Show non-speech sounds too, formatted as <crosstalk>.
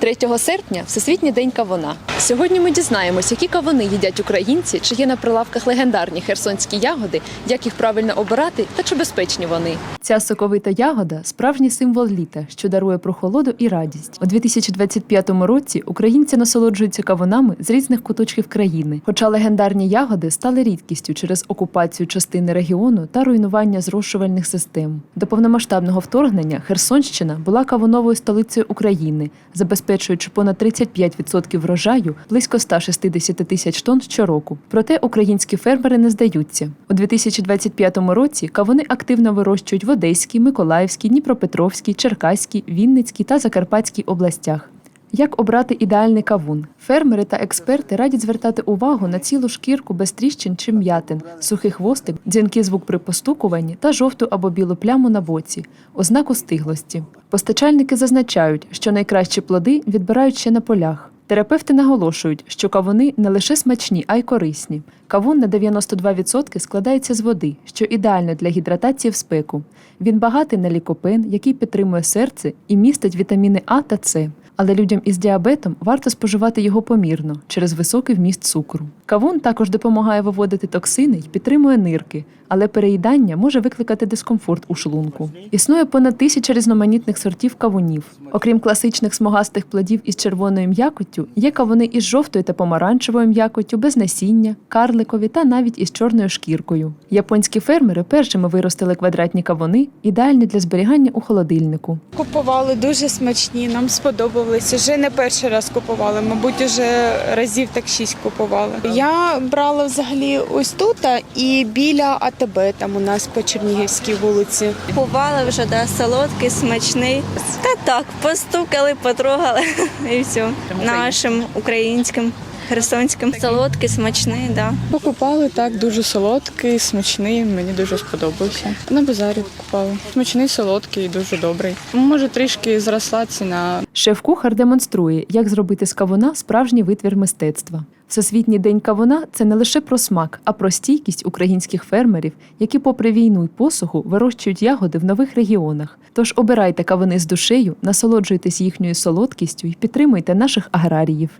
3 серпня Всесвітній день кавуна. Сьогодні ми дізнаємось, які кавуни їдять українці, чи є на прилавках легендарні херсонські ягоди, як їх правильно обирати та чи безпечні вони. Ця соковита ягода справжній символ літа, що дарує прохолоду і радість. У 2025 році українці насолоджуються кавунами з різних куточків країни. Хоча легендарні ягоди стали рідкістю через окупацію частини регіону та руйнування зрошувальних систем. До повномасштабного вторгнення Херсонщина була кавуновою столицею України, забезпечуючи понад 35% врожаю, близько 160 тисяч тонн щороку. Проте українські фермери не здаються. У 2025 році кавуни активно вирощують в Одеській, Миколаївській, Дніпропетровській, Черкаській, Вінницькій та Закарпатській областях. Як обрати ідеальний кавун? Фермери та експерти радять звертати увагу на цілу шкірку без тріщин чи м'ятин, сухий хвостик, дзвінкий звук при постукуванні та жовту або білу пляму на боці, ознаку стиглості. Постачальники зазначають, що найкращі плоди відбирають ще на полях. Терапевти наголошують, що кавуни не лише смачні, а й корисні. Кавун на 92% складається з води, що ідеально для гідратації в спеку. Він багатий на лікопен, який підтримує серце і містить вітаміни А та С. Але людям із діабетом варто споживати його помірно через високий вміст цукру. Кавун також допомагає виводити токсини й підтримує нирки, але переїдання може викликати дискомфорт у шлунку. Існує понад тисяча різноманітних сортів кавунів. Окрім класичних смугастих плодів із червоною м'якоттю, є кавуни із жовтою та помаранчевою м'якоттю, без насіння, карликові та навіть із чорною шкіркою. Японські фермери першими виростили квадратні кавуни, ідеальні для зберігання у холодильнику. Купували дуже смачні, нам сподобались. Вже не перший раз купували, мабуть, уже разів так шість купували. Я брала взагалі ось тут і біля АТБ, там у нас по Чернігівській вулиці. Купували вже, да, солодкий, смачний. Та так, постукали, потрогали <laughs> і все. Нашим українським, херсонським. Солодкий, смачний, да. Покупали так, дуже солодкий, смачний. Мені дуже сподобався. На базарі купували. Смачний, солодкий, дуже добрий. Може, трішки зросла ціна. Шеф-кухар демонструє, як зробити з кавуна справжній витвір мистецтва. Всесвітній день кавуна це не лише про смак, а про стійкість українських фермерів, які, попри війну й посуху, вирощують ягоди в нових регіонах. Тож обирайте кавуни з душею, насолоджуйтесь їхньою солодкістю і підтримуйте наших аграріїв.